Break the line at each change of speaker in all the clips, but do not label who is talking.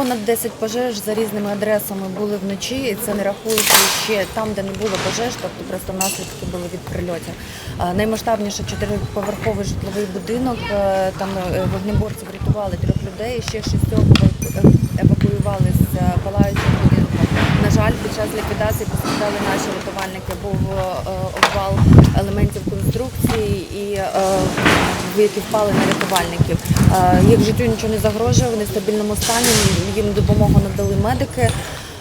Понад 10 пожеж за різними адресами були вночі, і це не рахуючи ще там, де не було пожеж, тобто просто наслідки були від прильотів. Е, Наймасштабніше чотириповерховий житловий будинок. е, Там е, вогнеборці врятували трьох людей, ще шістьох евакуювали з е, палаючого будинку. На жаль, під час ліквідації постраждали наші рятувальники. Був е, обвал елементів конструкції і е, які впали на рятувальників. Е, Їх життю нічого не загрожує, вони в стабільному стані. Їм допомогу надали медики.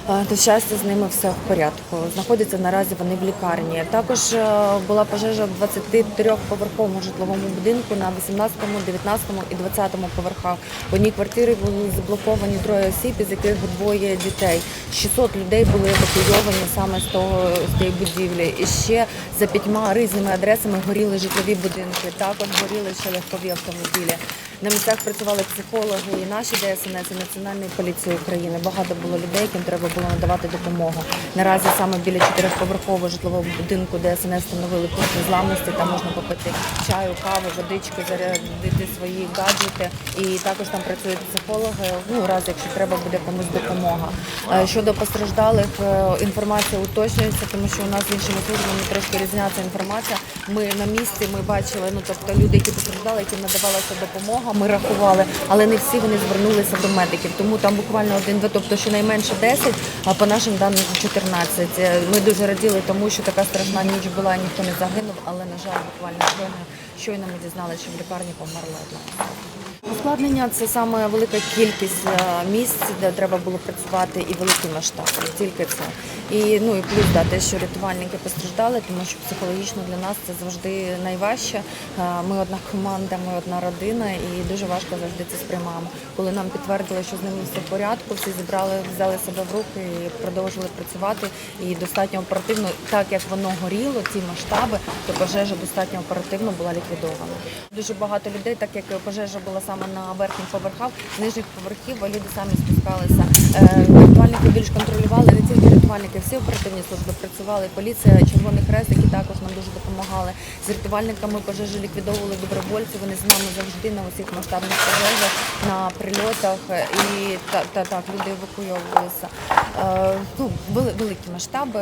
Е, До щастя, з ними все в порядку. Знаходяться наразі вони в лікарні. Також е, була пожежа в 23-поверховому житловому будинку на 18, 19 і 20 поверхах. В одній квартирі були заблоковані троє осіб, із яких двоє дітей. 600 людей були евакуйовані саме з того з тієї будівлі. І ще за п'ятьма різними адресами горіли житлові будинки. Також горіли ще легкові автомобілі. На місцях працювали психологи і наші ДСНС, і Національної поліції України. Багато було людей, яким треба було надавати допомогу. Наразі саме біля чотирьохповерхового житлового будинку ДСНС встановили пункт незламності. Там можна попити чаю, каву, водички, зарядити свої гаджети. І також там працюють психологи. Ну раз, якщо треба буде комусь допомога. Е, Щодо постраждалих, е, інформація уточнюється, тому що у нас з іншими службами трошки різняться інформація. Ми на місці ми бачили, ну тобто люди, які постраждали, яким надавалася допомога, ми рахували, але не всі вони звернулися до медиків. Тому там буквально один-два, тобто щонайменше 10, а по нашим даним 14. Е, Ми дуже раділи тому, що така страшна ніч була, ніхто не загинув, але на жаль, буквально щойно, щойно ми дізналися, що в лікарні померла одна. Ускладнення це саме велика кількість е, місць, де треба було працювати, і великий масштаб. Тільки це. І ну і плюс да, що рятувальники постраждали, тому що психологічно для нас це завжди найважче. Е, Ми одна команда, ми одна родина, і дуже важко завжди це сприймаємо. Коли нам підтвердили, що з ними все в порядку, всі зібрали, взяли себе в руки і продовжили працювати. І достатньо оперативно, так як воно горіло, ці масштаби, то пожежа достатньо оперативно була ліквідована. Дуже багато людей, так як пожежа була саме на верхніх поверхах, з нижніх поверхів люди самі спускалися. Е, Рятувальники більш контролювали, не тільки рятувальники, всі оперативні служби працювали, поліція, Червоний Хрест, які також нам дуже допомагали. З рятувальниками пожежі ліквідовували добровольці. Вони з нами завжди на усіх масштабних пожежах, на прильотах е, і та, та так люди евакуйовувалися. Е, ну, вели- великі масштаби.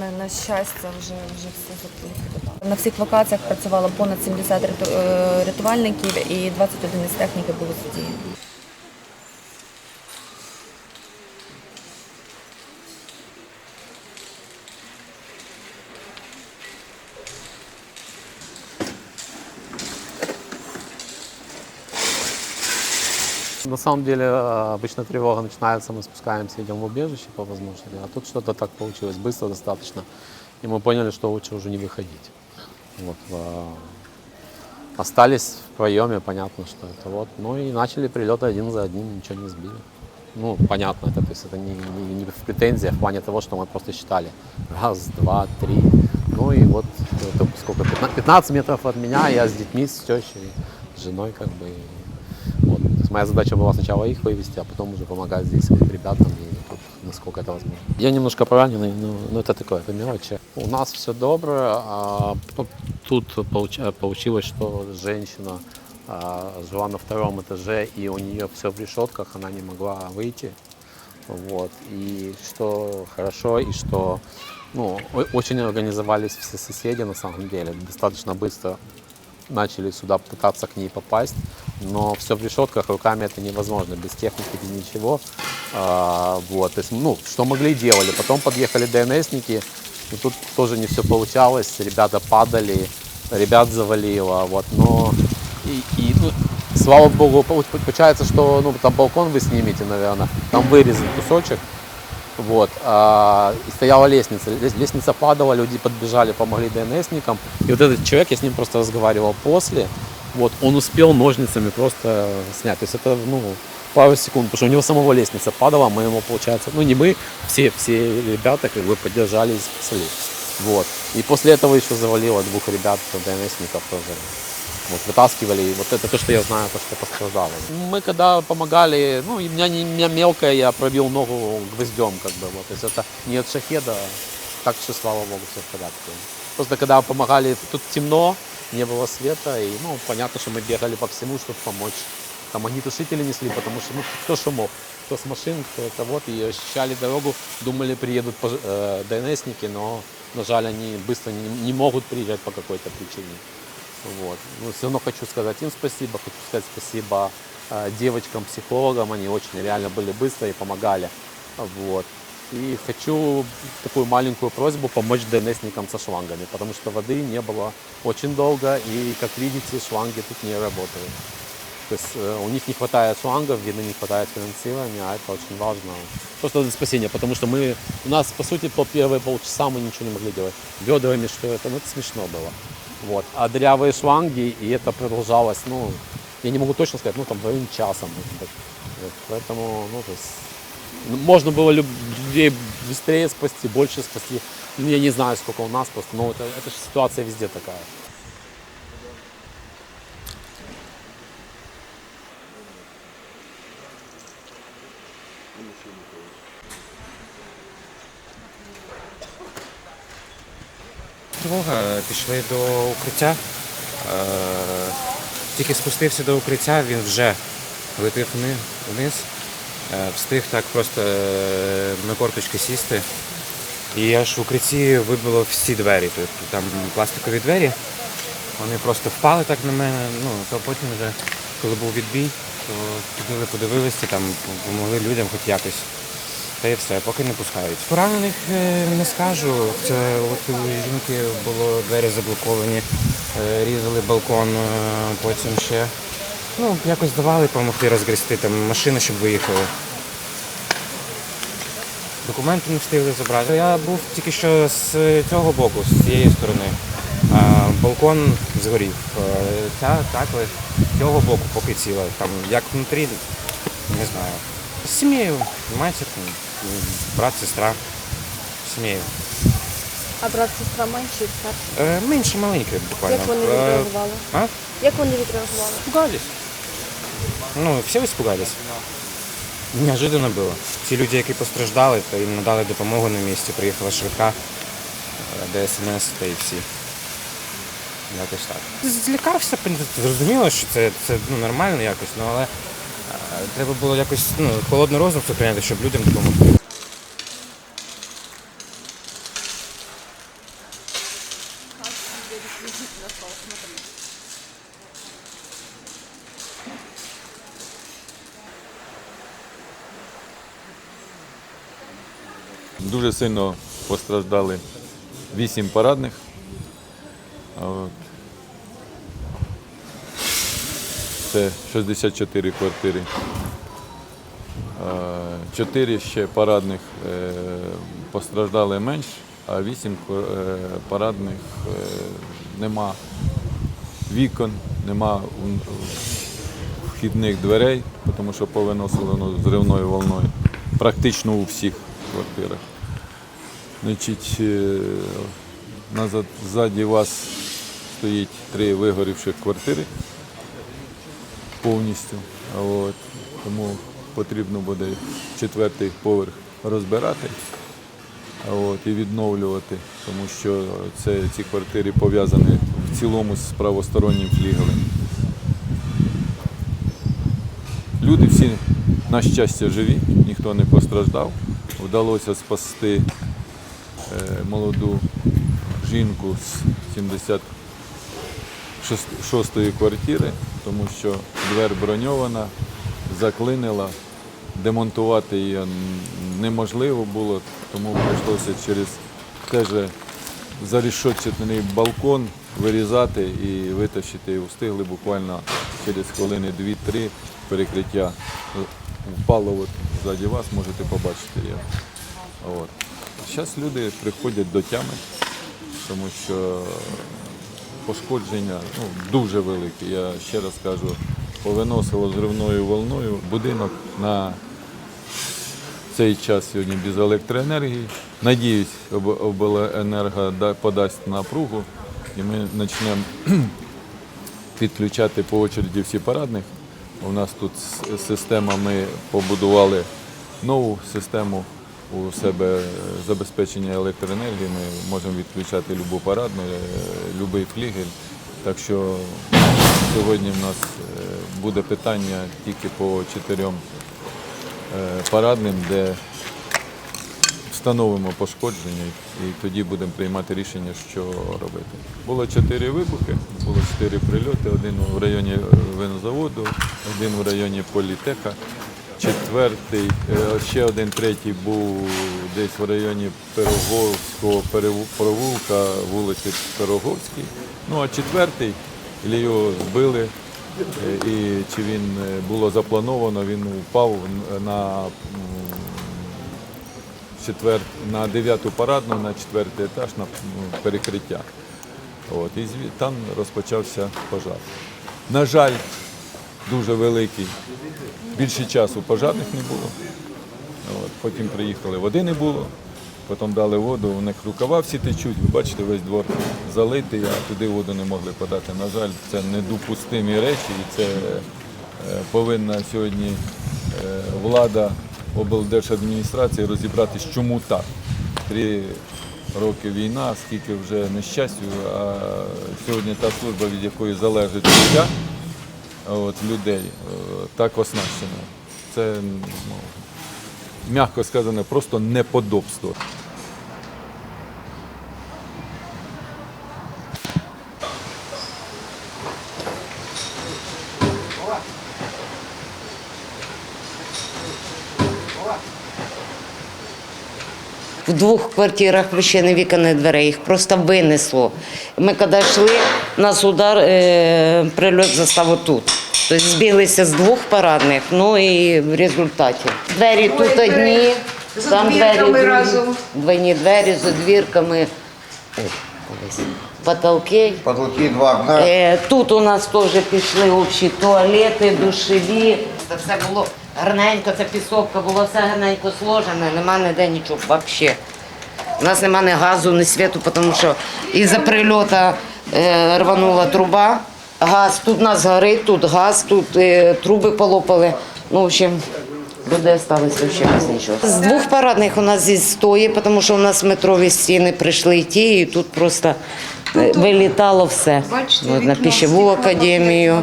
На, на щастя, вже вже все ліквідували. На всіх локаціях працювало понад 70 е, рятувальників і 21 із техніки були задіяні.
На самом деле э, обычно тревога начинается, мы спускаемся, идем в убежище по возможности, а тут что-то так получилось быстро достаточно, и мы поняли, что лучше уже не выходить. Вот, э, остались в проеме, понятно, что это вот, ну и начали прилеты один за одним, ничего не сбили. Ну, понятно, это, то есть это не, не- не в претензиях в плане того, что мы просто считали. Раз, два, три. Ну и вот это сколько, 15, 15 метров от меня, я с детьми, с тещей, с женой как бы. Вот. Есть моя задача была сначала их вывести, а потом уже помогать здесь своим ребятам, и тут, насколько это возможно. Я немножко пораненный, но, но это такое, это мелочи. У нас все добре, а тут получ- получилось, что женщина а, жила на втором этаже, и у нее все в решетках, она не могла выйти. Вот. И что хорошо, и что ну, очень организовались все соседи на самом деле. Достаточно быстро начали сюда пытаться к ней попасть, но все в решетках, руками это невозможно, без техники, без ничего. А, вот, то есть, ну, что могли, делали. Потом подъехали ДНСники, и тут тоже не все получалось, ребята падали, ребят завалило, вот, но и, и, ну, слава богу, пол- получается, что ну, там балкон вы снимете, наверное, там вырезан кусочек, вот, а, и стояла лестница. Лес- Лестница падала, люди подбежали, помогли ДНСникам. И вот этот человек, я с ним просто разговаривал после, вот, он успел ножницами просто снять. То есть это, ну, пару секунд, потому что у него самого лестница падала, мы ему, получается, ну не мы, все, все ребята как бы поддержали и спасли. Вот. И после этого еще завалило двух ребят, ДНСников тоже. Вот, вытаскивали, вот это то, что я знаю, то, что пострадало. Мы когда помогали, ну, и меня, не, меня мелко, я пробил ногу гвоздем, как бы, вот, то есть это не от шахеда, так что, слава богу, все в порядке. Просто когда помогали, тут темно, не было света, и, ну, понятно, что мы бегали по всему, чтобы помочь. Там огнетушители несли, потому что, ну, кто что мог. кто с машин, кто это вот, и ощущали дорогу, думали, приедут э, ДНСники, но, на жаль, они быстро не, не могут приезжать по какой-то причине. Вот. Но все равно хочу сказать им спасибо, хочу сказать спасибо э, девочкам, психологам, они очень реально были быстро и помогали. Вот. И хочу такую маленькую просьбу помочь ДНСникам со шлангами, потому что воды не было очень долго, и, как видите, шланги тут не работают. То есть э, у них не хватает шлангов, видно, не хватает финансирования, а это очень важно. Просто для спасения, потому что мы, у нас, по сути, по первые полчаса мы ничего не могли делать. Ведрами, что это, ну это смешно было. Вот. А дырявые шланги, и это продолжалось, ну, я не могу точно сказать, ну, там, в районе часа, может быть. Вот. Поэтому, ну, то есть, ну, можно было люб- людей быстрее спасти, больше спасти. Ну, я не знаю, сколько у нас просто, но это, это же ситуация везде такая.
Тривога, пішли до укриття. Е, Тільки спустився до укриття, він вже летив вниз. Е, Встиг так просто е, на корточки сісти. І аж в укритті вибило всі двері. Тобто там пластикові двері. Вони просто впали так на мене. Ну, то потім вже, коли був відбій, то підали, подивилися, там допомогли людям хоч якось. Та і все, поки не пускають. Поранених е, не скажу. Це от у жінки було двері заблоковані, е, різали балкон, е, потім ще. Ну, якось давали допомогти розгрести там машину, щоб виїхали. Документи не встигли забрати. Я був тільки що з цього боку, з цієї сторони. Балкон згорів. Ця також з цього боку поки ціла. Там як внутрі, не знаю. З сім'єю, матір, м, брат, сестра. Сім'єю.
А брат, сестра менші і старші?
Е, менше маленьке буквально.
Як вони
Е,
відреагували?
А?
Як вони відреагували?
Испугались. Ну, все испугались. Неожиданно було. Ті люди, які постраждали, то їм надали допомогу на місці. Приїхала швидка, е, ДСНС та і всі. Якось так. Злякався, зрозуміло, що це, це ну, нормально якось, ну, але треба було якось ну, холодний розум сохраняти, щоб людям допомогти.
Дуже сильно постраждали вісім парадних. А от Це 64 квартири. Чотири ще парадних е, постраждали менш, а вісім е, парадних е, нема вікон, нема вхідних дверей, тому що повиносило воно зривною волною. Практично у всіх квартирах. Значить, е, ззаді вас стоїть три вигорівших квартири повністю. От, тому потрібно буде четвертий поверх розбирати от, і відновлювати, тому що це, ці квартири пов'язані в цілому з правостороннім флігелем. Люди всі, на щастя, живі, ніхто не постраждав. Вдалося спасти е, молоду жінку з 76-ї квартири, тому що двер броньована, заклинила. Демонтувати її неможливо було, тому прийшлося через теж зарішотчений балкон вирізати і витащити. І встигли буквально через хвилини 2-3 перекриття впало от ззаді вас, можете побачити. Я. От. Зараз люди приходять до тями, тому що пошкодження ну, дуже великі. Я ще раз кажу, повиносило зривною волною будинок на цей час сьогодні без електроенергії. Надіюсь, обленерго подасть напругу і ми почнемо підключати по очереді всі парадних. У нас тут система, ми побудували нову систему у себе е, забезпечення електроенергії. Ми можемо відключати будь-яку парадну, будь-який флігель. Так що сьогодні в нас е, буде питання тільки по чотирьом парадним, де встановимо пошкодження і тоді будемо приймати рішення, що робити. Було чотири вибухи, було чотири прильоти, один в районі е, винозаводу, один в районі політека, четвертий, е, ще один третій був десь в районі Пироговського провулка, вулиці Пироговській. Ну а четвертий, його збили, е, і чи він е, було заплановано, він упав на четвер... на дев'яту парадну, на четвертий етаж, на ну, перекриття. От, і там розпочався пожар. На жаль, дуже великий. Більше часу пожарних не було. От, потім приїхали, води не було, потім дали воду, у них рукава всі течуть, ви бачите, весь двор залитий, а туди воду не могли подати. На жаль, це недопустимі речі, і це е, повинна сьогодні е, влада облдержадміністрації розібратись, чому так. Три роки війна, скільки вже нещастю, а сьогодні та служба, від якої залежить життя от, людей, е, так оснащено. Це, ну, м'яко сказано, просто неподобство.
В двох квартирах ще не вікон, дверей, їх просто винесло. Ми коли йшли, нас удар, е, прильот застав отут. Тобто збіглися з двох парадних, ну і в результаті. Двері тут одні, там двері. Двойні двері з одвірками. Потолки.
Потолки два окна.
Е, Тут у нас теж пішли общі туалети, душові. Це все було гарненько, це пісовка, було все гарненько сложене, нема ніде нічого взагалі. У нас нема ні газу, ні світу, тому що із-за прильоту е, рванула труба. Газ, тут у нас горить, тут газ, тут е, труби полопали. Ну, в общем, люди взагалі без нічого. З двох парадних у нас здесь стої, тому що у нас метрові стіни прийшли і ті, і тут просто е, вилітало все. От, на пищеву академію.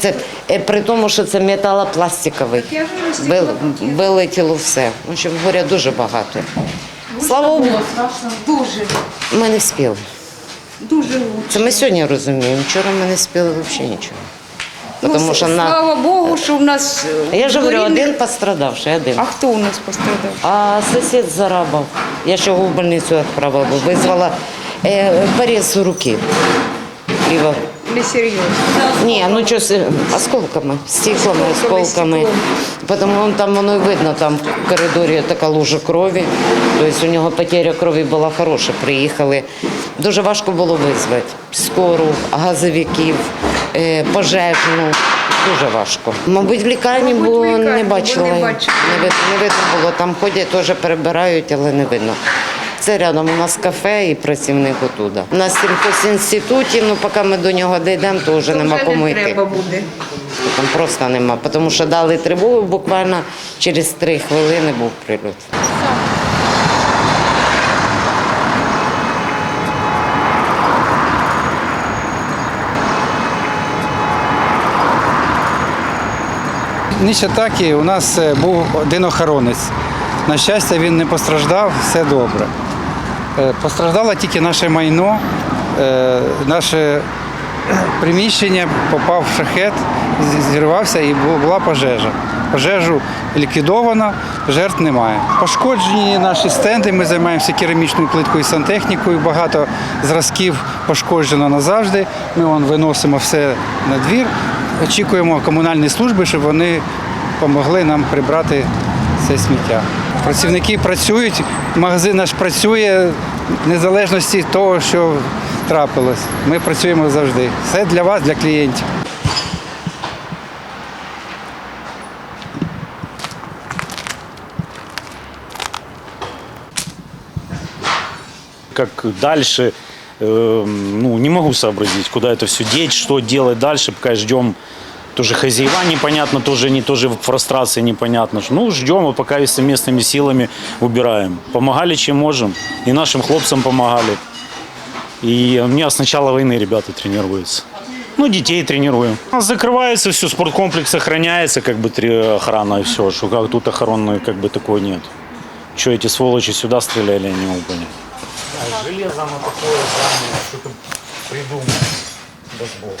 Це е, при тому, що це металопластиковий. Вил- Вилетіло все. В общем, горя дуже багато. Слава Богу,
Дуже,
ми не встигли.
дуже
Це ми сьогодні розуміємо. Вчора ми не встигли взагалі нічого.
Ну,
Тому що на...
Слава Богу, що в нас е,
Я ж говорю, один пострадавший, один.
А хто у нас пострадав?
А сосед зарабав. Я ще його в больницю відправила, визвала е, порез руки. Ліво.
Или серйозно?
Ні, ну що з осколками, стеклами, осколками. Тому он там воно і видно, там в коридорі така лужа крові. Тобто у нього потеря крові була хороша. Приїхали. Дуже важко було визвати. Скору, газовиків, е, пожежну. Дуже важко. Мабуть, в лікарні,
Мабуть, в лікарні,
не
бо
бачила.
не.
Не видно, не видно було. Там ходять, теж перебирають, але не видно. Це рядом у нас кафе і працівник отуда. У нас сільхозінституті, ну поки ми до нього дійдемо, то вже нема
Вже
кому
не
йти.
треба буде.
Там просто нема, тому що дали тривогу, буквально через три хвилини був прильот.
Ніч атаки у нас е, був один охоронець. На щастя, він не постраждав, все добре. Е, Постраждало тільки наше майно, е, наше приміщення попав в шахет, зірвався і була пожежа. Пожежу ліквідовано, жертв немає. Пошкоджені наші стенди. Ми займаємося керамічною плиткою і сантехнікою. Багато зразків пошкоджено назавжди. Ми вон, виносимо все на двір. Очікуємо комунальні служби, щоб вони допомогли нам прибрати це сміття. Працівники працюють, магазин наш працює в незалежності від того, що трапилось. Ми працюємо завжди. Все для вас, для клієнтів.
как дальше, э, ну, не могу сообразить, куда это все деть, что делать дальше, пока ждем. Тоже хозяева непонятно, тоже они тоже в фрустрации непонятно. Ну, ждем, и пока и совместными силами убираем. Помогали, чем можем. И нашим хлопцам помогали. И у меня с начала войны ребята тренируются. Ну, детей тренируем. Закрывается все, спорткомплекс охраняется, как бы три охрана и все. Что как тут охранной как бы такой нет. Что эти сволочи сюда стреляли, я не могу понять. железо оно такое, что-то придумал. Даст Бог.